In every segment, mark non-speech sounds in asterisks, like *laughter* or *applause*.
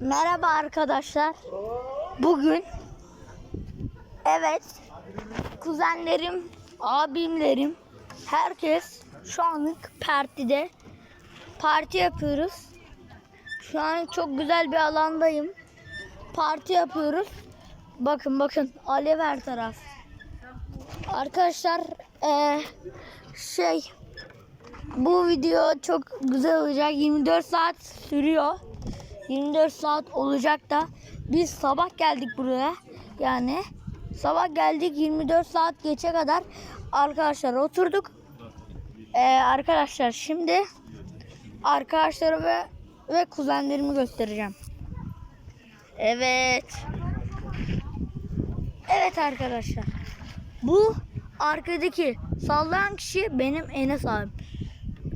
Merhaba arkadaşlar. Bugün evet kuzenlerim, abimlerim, herkes şu anlık partide parti yapıyoruz. Şu an çok güzel bir alandayım. Parti yapıyoruz. Bakın bakın alev her taraf. Arkadaşlar eee, şey bu video çok güzel olacak. 24 saat sürüyor. 24 saat olacak da biz sabah geldik buraya. Yani sabah geldik 24 saat geçe kadar arkadaşlar oturduk. Ee, arkadaşlar şimdi arkadaşları ve ve kuzenlerimi göstereceğim. Evet. Evet arkadaşlar. Bu arkadaki sallayan kişi benim Enes abim.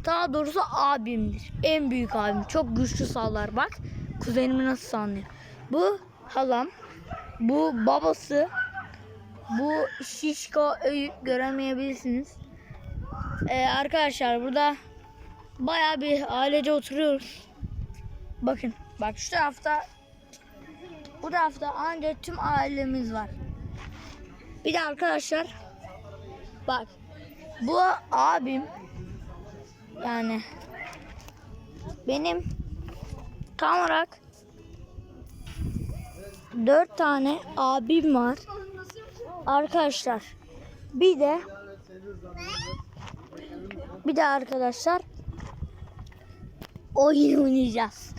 Daha doğrusu abimdir. En büyük abim. Çok güçlü sallar bak. Kuzenimi nasıl sallıyor. Bu halam. Bu babası. Bu şişko Öğüt göremeyebilirsiniz. Ee, arkadaşlar burada baya bir ailece oturuyoruz. Bakın bak şu tarafta bu tarafta ancak tüm ailemiz var. Bir de arkadaşlar bak bu abim yani benim tam olarak dört tane abim var. Arkadaşlar bir de bir de arkadaşlar oyun oynayacağız.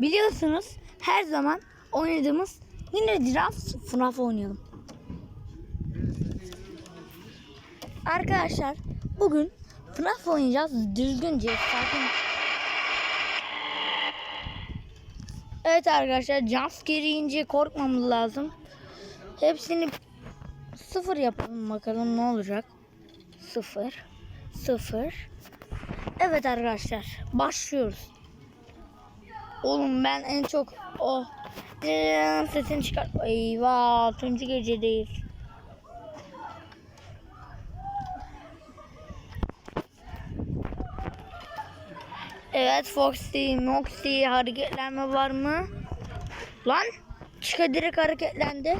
Biliyorsunuz her zaman oynadığımız yine Giraf FNAF oynayalım. Arkadaşlar bugün FNAF oynayacağız düzgünce sakin. Evet arkadaşlar jumpscare yiyince korkmamız lazım. Hepsini sıfır yapalım bakalım ne olacak. Sıfır. Sıfır. Evet arkadaşlar başlıyoruz. Oğlum ben en çok o oh, sesini çıkart. Eyvah 6. gecedeyiz. Evet Foxy, Moxy hareketlenme var mı? Lan Chica direkt hareketlendi.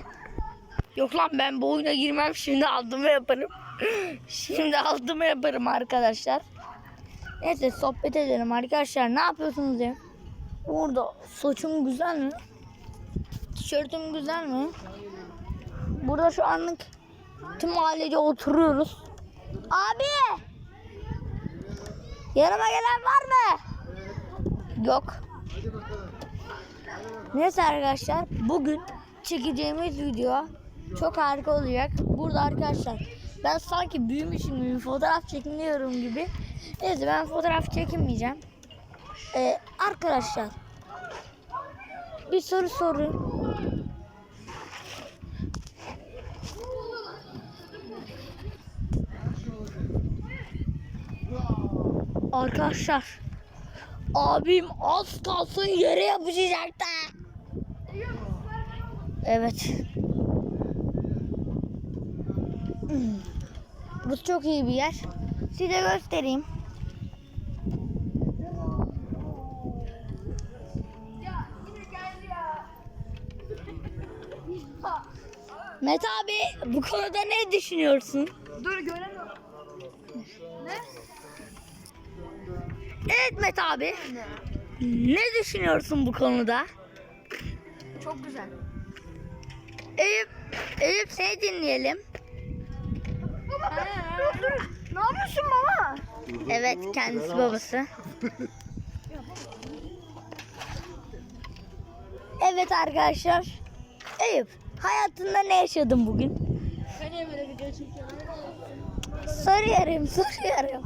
Yok lan ben bu oyuna girmem şimdi aldım yaparım. *laughs* şimdi aldım yaparım arkadaşlar. Neyse sohbet edelim arkadaşlar. Ne yapıyorsunuz ya? Burada saçım güzel mi? Tişörtüm güzel mi? Burada şu anlık tüm ailece oturuyoruz. Abi! Yanıma gelen var mı? Yok. Neyse arkadaşlar bugün çekeceğimiz video çok harika olacak. Burada arkadaşlar ben sanki büyümüşüm gibi fotoğraf çekiniyorum gibi. Neyse ben fotoğraf çekinmeyeceğim. Ee, arkadaşlar bir soru sorun. Arkadaşlar abim az kalsın yere yapışacaktı. Evet. Burası çok iyi bir yer. Size göstereyim. Mete abi bu konuda ne düşünüyorsun? Dur göremiyorum. Evet Mete abi. Ne düşünüyorsun bu konuda? Çok güzel. Eyüp, Eyüp seni dinleyelim. Baba dur dur. Ne yapıyorsun baba? Evet kendisi babası. Evet arkadaşlar. Eyüp hayatında ne yaşadın bugün? Ben niye böyle video çekiyorum? Soruyorum soruyorum.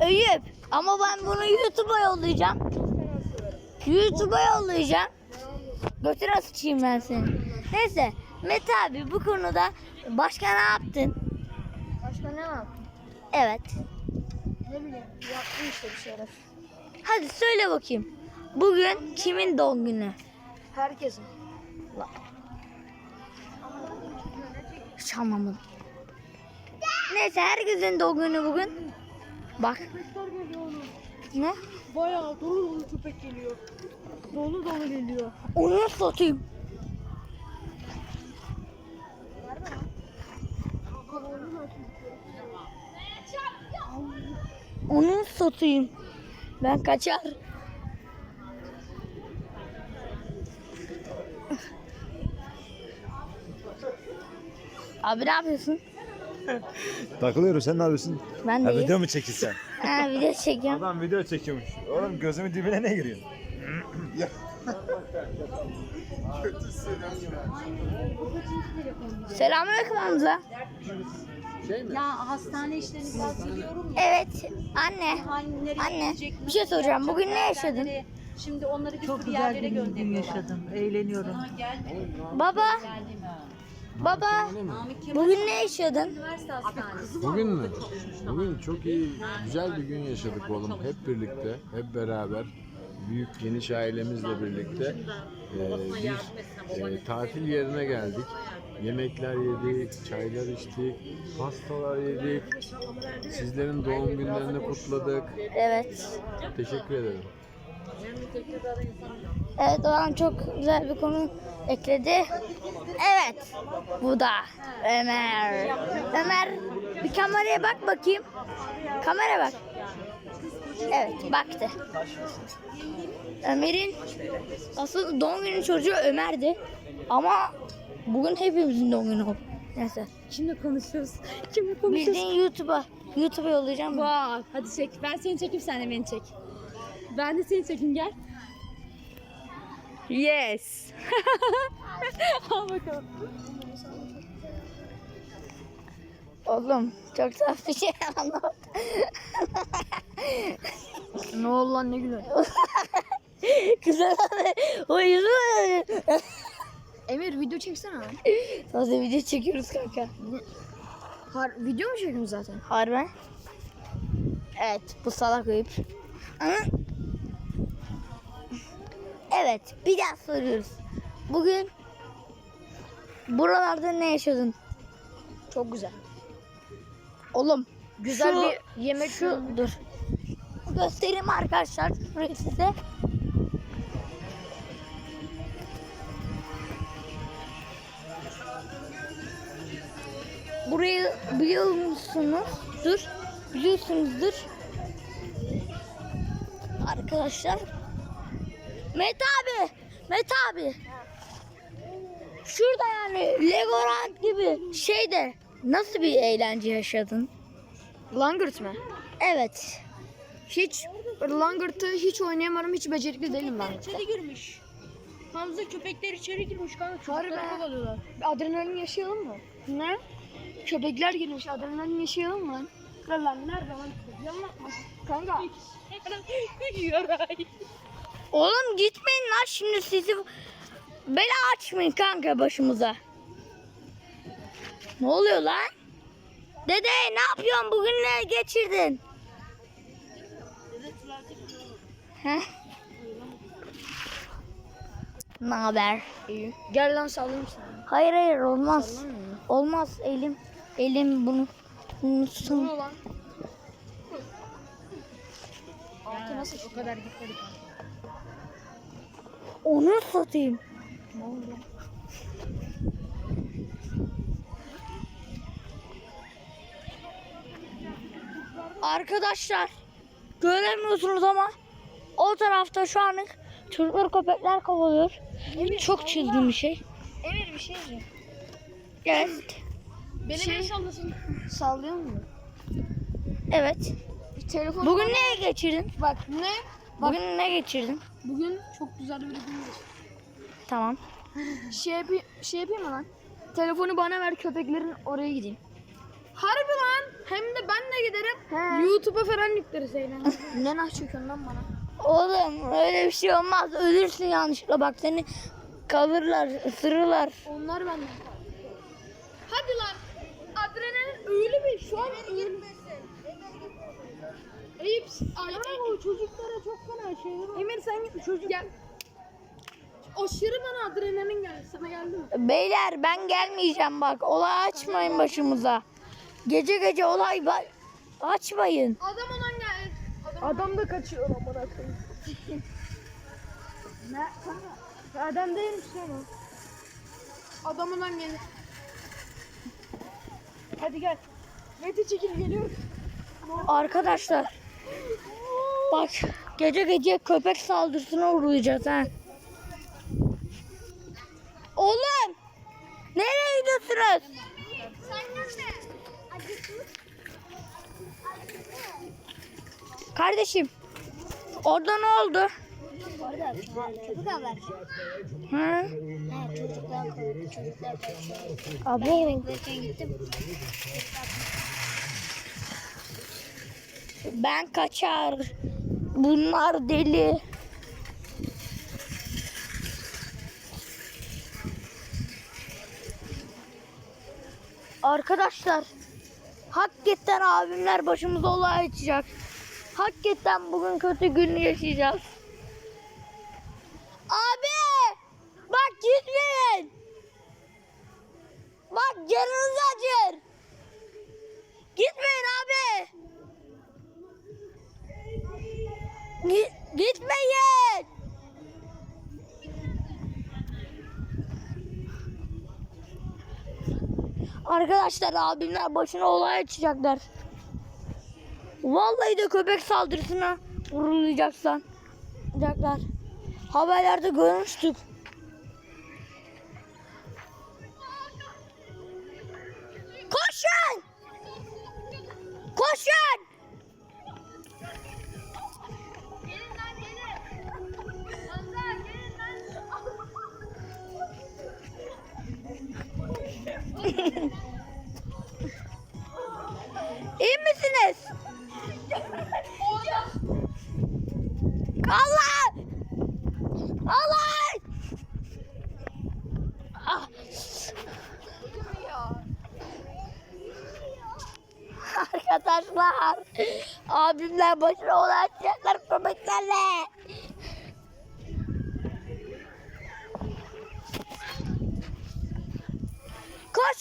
Eyüp ama ben bunu YouTube'a yollayacağım. YouTube'a yollayacağım. Götür sıçayım ben seni. Neyse Mete abi bu konuda başka ne yaptın? Başka ne var? Evet. Ne bileyim. Yaptım işte bir şeyler. Hadi söyle bakayım. Bugün kimin doğum günü? Herkesin. Hiç anlamadım. Neyse herkesin doğum günü bugün. Bak. Köpekler geliyor oğlum. Ne? Bayağı dolu dolu köpek geliyor. Dolu dolu geliyor. Onu satayım. Onu satayım. Ben kaçar. Abi ne yapıyorsun? *laughs* Takılıyorum sen ne yapıyorsun? Ben de Ha, video mu çekilsen? *laughs* Ha, video çekiyorum. Adam video çekiyormuş. Oğlum gözümün dibine ne giriyor? *laughs* Selamünaleyküm Hamza. Ya hastane işlerini biraz biliyorum. Evet anne. Hani Anne bir şey soracağım. Bugün ne yaşadın? Şimdi onları bir Çok sürü güzel yerlere bir gün gönderiyorlar. yaşadım. Eğleniyorum. Baba. Baba. Bugün ne yaşadın? Bugün mü? Bugün çok iyi, güzel bir gün yaşadık oğlum. Hep birlikte, hep beraber. Büyük geniş ailemizle birlikte e, bir e, tatil yerine geldik. Yemekler yedik, çaylar içtik, pastalar yedik. Sizlerin doğum günlerini kutladık. Evet. Teşekkür ederim. Evet Doğan çok güzel bir konu ekledi. Evet. Bu da Ömer. Ömer bir kameraya bak bakayım. Kamera bak. Evet baktı. Ömer'in asıl doğum günü çocuğu Ömer'di. Ama bugün hepimizin doğum günü oldu. Neyse. Kimle konuşuyoruz? Kimle konuşuyoruz? Bildiğin YouTube'a. YouTube'a yollayacağım. Bak hadi çek. Ben seni çekeyim sen de beni çek. Ben de seni çekeyim gel. Yes. *laughs* Al bakalım. Oğlum çok saf bir şey *laughs* anlamadım. Ne oldu lan ne güzel. *laughs* Güzel abi. O yüzü. Emir video çeksene lan. Sadece video çekiyoruz kanka. Har video mu çekiyorsun zaten? Harbi. Evet bu salak ayıp. Ama... Evet bir daha soruyoruz. Bugün buralarda ne yaşadın? Çok güzel. Oğlum Güzel şu- bir yemek şu dur. Göstereyim arkadaşlar şurayı size. Burayı biliyor musunuz? Dur. Biliyorsunuzdur. Arkadaşlar. Mete abi. Mete abi. Şurada yani Legoland gibi şeyde nasıl bir eğlence yaşadın? Langırt mı? Evet. Hiç Langırt'ı hiç oynayamıyorum. Hiç becerikli değilim ben. İçeri girmiş. Hamza köpekler içeri girmiş kanka. Çocukları kovalıyorlar. Adrenalin yaşayalım mı? Ne? Köpekler girmiş. Adrenalin yaşayalım mı? Lan nerede lan? Yanına Kanka. Oğlum gitmeyin lan şimdi sizi bela açmayın kanka başımıza. Ne oluyor lan? Dede ne yapıyorsun bugün ne geçirdin? Heh. Ne haber? İyi. Gel lan sallayayım sana. Hayır hayır olmaz. Olmaz elim. Elim bunu. bunu tutun. Lan? Altı nasıl o kadar gitmedi Onu satayım. Arkadaşlar göremiyorsunuz ama o tarafta şu anlık çocuklar köpekler kovalıyor. Çok çılgın bir şey. Emir bir şey diyeceğim. Evet. Beni şey... sallasın. Sallıyor mu? Evet. Telefon Bugün ne geçirdin? bak ne? Bugün ne geçirdin? Bugün çok güzel bir gün geçti. Tamam. *laughs* Şey, yapayım, şey yapayım mı lan? Telefonu bana ver köpeklerin oraya gideyim. Harbi lan. Hem de ben de giderim. YouTube'a falan yükleriz eğlenceli. *laughs* ne nah çekiyorsun lan bana? Oğlum öyle bir şey olmaz. Ölürsün yanlışlıkla. Bak seni kalırlar, ısırırlar. Onlar benden. Hadi lan. Adrenalin öyle bir şu an öyle. Eyüp, ay, o çocuklara çok fena şeyler Emir sen git çocuk. Gel. Aşırı bana adrenalin geldi. Sana geldi mi? Beyler ben gelmeyeceğim bak. Olay açmayın başımıza. Gece gece olay ba- açmayın. Adam olan Adam da kaçıyor amına koyayım. ne? Adam değilmiş lan o. Adamından gelir. Hadi gel. Mete çekil geliyor. Arkadaşlar. Bak gece gece köpek saldırısına uğrayacağız ha. Oğlum. Nereye gidiyorsunuz? Kardeşim. Orada ne oldu? Orada çocuk haber. Ha? Ha, çocuklar çocuklar kaçıyor. Abi. Yemek verirken gittim. Ben kaçar. Bunlar deli. Arkadaşlar hakikaten abimler başımıza olay açacak. Hakikaten bugün kötü gün yaşayacağız. Abi! Bak gitmeyin. Bak canınız acır. Gitmeyin abi. Gi- gitmeyin. Arkadaşlar abimler başına olay açacaklar. Vallahi de köpek saldırısına. Uğrayacaklar. Haberlerde görmüştük. İyi misiniz? Allah! Allah! Ah. Arkadaşlar, abimler başına ulaşacaklar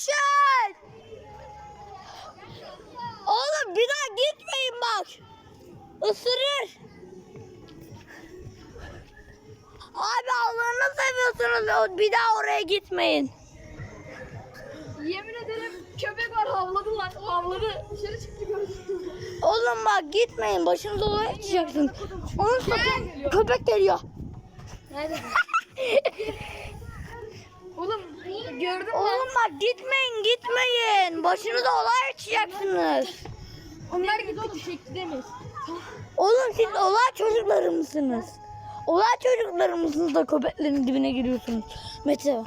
Koşun! Oğlum bir daha gitmeyin bak. Isırır. Abi Allah'ını seviyorsunuz. Bir daha oraya gitmeyin. Yemin ederim köpek var havladı lan. Havladı. Dışarı çıktı gördüm. Oğlum bak gitmeyin. Başınıza olay açacaksınız. Onun sakın köpek geliyor. Nerede? *laughs* Oğlum gördün mü? Oğlum bak gitmeyin gitmeyin. Başınıza olay açacaksınız. Onlar gitti oğlum çekti demeyiz. Oğlum siz olay çocukları mısınız? Olay çocukları mısınız da köpeklerin dibine giriyorsunuz? Mete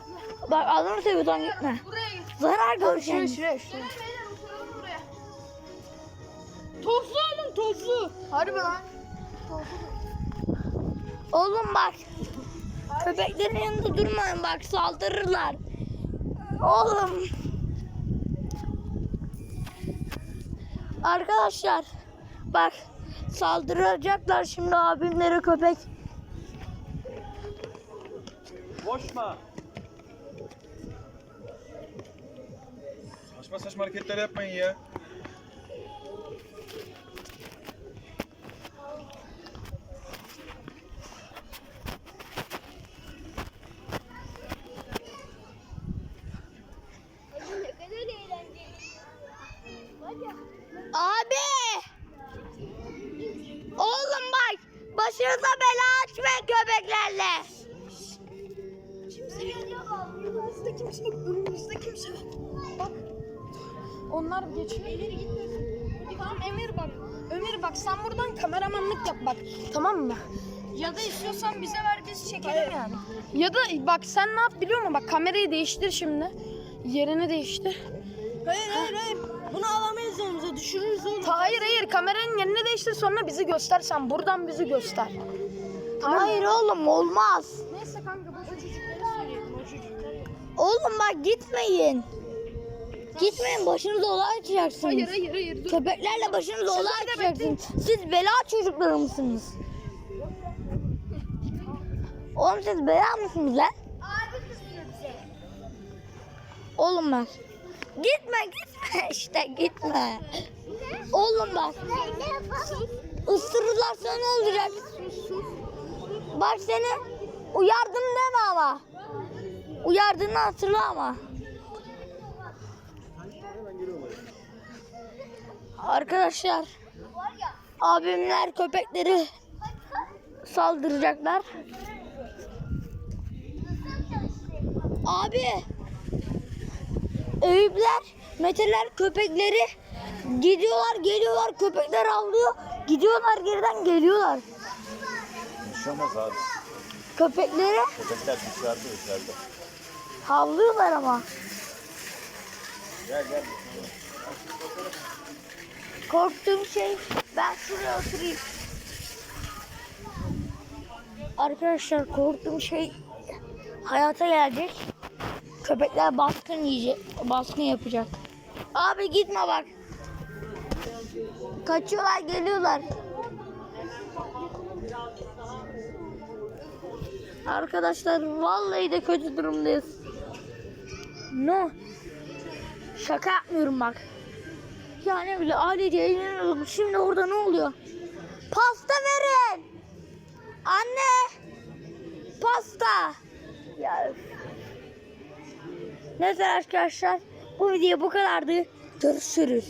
bak adamı seviyorsan gitme. Zarar göreceksin. şuraya şuraya. Beyler oturalım buraya. Tozlu oğlum tozlu. Harbi lan. Oğlum bak. Köpeklerin yanında durmayın bak saldırırlar. Oğlum. Arkadaşlar bak saldıracaklar şimdi abimlere köpek. Boşma. Saçma saçma hareketler yapmayın ya. Abi. Oğlum bak başınıza bela açmayın köpeklerle. Önümüzde kimse yok. Önümüzde kimse yok. Bak. Onlar geçiyor. İleri gitmesin. Tamam Emir bak. Ömer bak sen buradan kameramanlık yap bak. Tamam mı? Ya da istiyorsan bize ver biz çekelim yani. Ya da bak sen ne yap biliyor musun? Bak kamerayı değiştir şimdi. Yerini değiştir. Hayır hayır hayır. Bunu alamayız yanımıza düşürürüz oğlum. Ta hayır hayır kameranın yerini değiştir sonra bizi göster sen buradan bizi göster. Hayır oğlum olmaz. Neyse kanka bu çocukları söyleyelim o. Oğlum bak gitmeyin. Gitmeyin başınıza olay açacaksınız. Hayır hayır hayır dur. Köpeklerle başınıza olay açacaksınız. Siz bela çocukları mısınız? Oğlum siz bela mısınız lan? Abi kızıyor bize. Oğlum bak. Gitme gitme *laughs* işte gitme. Oğlum bak. Isırırlarsa ne olacak? Bak seni uyardım deme ama. Uyardığını hatırla ama. Arkadaşlar abimler köpekleri saldıracaklar. Abi Eyüpler, Meteler köpekleri gidiyorlar geliyorlar köpekler avlıyor gidiyorlar geriden geliyorlar. Olmaz abi. Köpekleri Köpekler dışarıda dışarıda. havlıyorlar ama. Gel gel. Korktuğum şey ben şuraya oturayım. Arkadaşlar korktuğum şey hayata gelecek. Köpekler baskın yiyecek, baskın yapacak. Abi gitme bak. Kaçıyorlar, geliyorlar. Arkadaşlar vallahi de kötü durumdayız. No. Şaka yapmıyorum bak. Ya ne bile ailece eğleniyordum. Şimdi orada ne oluyor? Pasta verin. Anne. Pasta. Ya. Neyse arkadaşlar. Bu video bu kadardı. Görüşürüz.